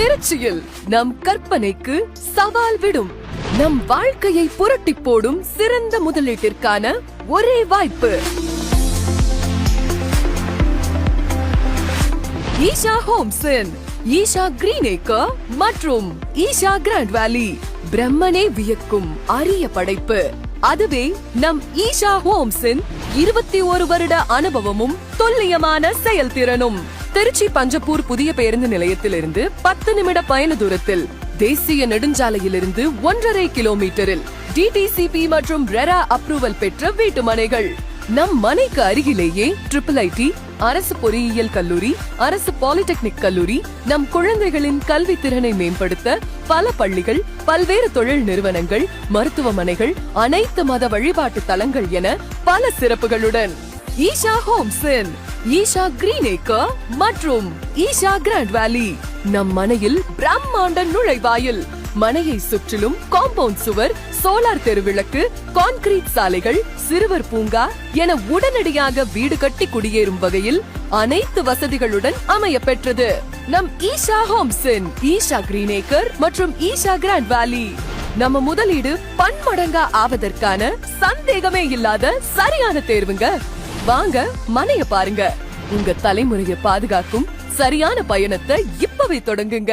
திருச்சியில் நம் கற்பனைக்கு சவால் விடும். நம் வாழ்க்கையை புரட்டி போடும் சிறந்த முதலீட்டிற்கான ஒரே வாய்ப்பு. ஈஷா ஹோம்சன் ஈஷா கிரீன் ஏக்கர் மற்றும் ஈஷா கிராண்ட் வேலி. பிரம்மனே வியக்கும் அரிய படைப்பு. அதுவே நம் ஈஷா ஹோம்ஸின் இருபத்தி ஒரு வருட அனுபவமும் துல்லியமான செயல்திறனும். திருச்சி பஞ்சப்பூர் புதிய பேருந்து நிலையத்திலிருந்து பத்து நிமிட பயண தூரத்தில் தேசிய நெடுஞ்சாலையிலிருந்து ஒன்றரை கிலோமீட்டரில் டிடிசிபி மற்றும் ரெரா அப்ரூவல் பெற்ற வீட்டு மனைகள். நம் மனைக்கு அருகிலேயே ட்ரிபிள் ஐடி அரசு பொறியியல் கல்லூரி அரசு பாலிடெக்னிக் கல்லூரி நம் குழந்தைகளின் கல்வி திறனை மேம்படுத்த பல பள்ளிகள் பல்வேறு தொழில் நிறுவனங்கள் மருத்துவமனைகள் அனைத்து மத வழிபாட்டு தலங்கள் என பல சிறப்புகளுடன் ஈஷா ஹோம்ஸின் ஈஷா கிரீன் ஏக்கர் மற்றும் ஈஷா கிராண்ட் வேலி. நம் மனையில் பிரம்மாண்ட நுழைவாயில். மனையை சுற்றிலும் காம்பவுண்ட் சுவர் சோலார் தெருவிளக்கு கான்கிரீட் சாலைகள் சிறுவர் பூங்கா என உடனடியாக வீடு கட்டி குடியேறும் வகையில் அனைத்து வசதிகளுடன் அமைய பெற்றது நம் ஈஷா ஹோம்ஸின் ஈஷா கிரீன் ஏக்கர் மற்றும் ஈஷா கிராண்ட் வேலி. நம்ம முதலீடு பன்மடங்கா ஆவதற்கான சந்தேகமே இல்லாத சரியான தேர்வுங்க. வாங்க மனைய பாருங்க. உங்க தலைமுறையை பாதுகாக்கும் சரியான பயணத்தை இப்பவே தொடங்குங்க.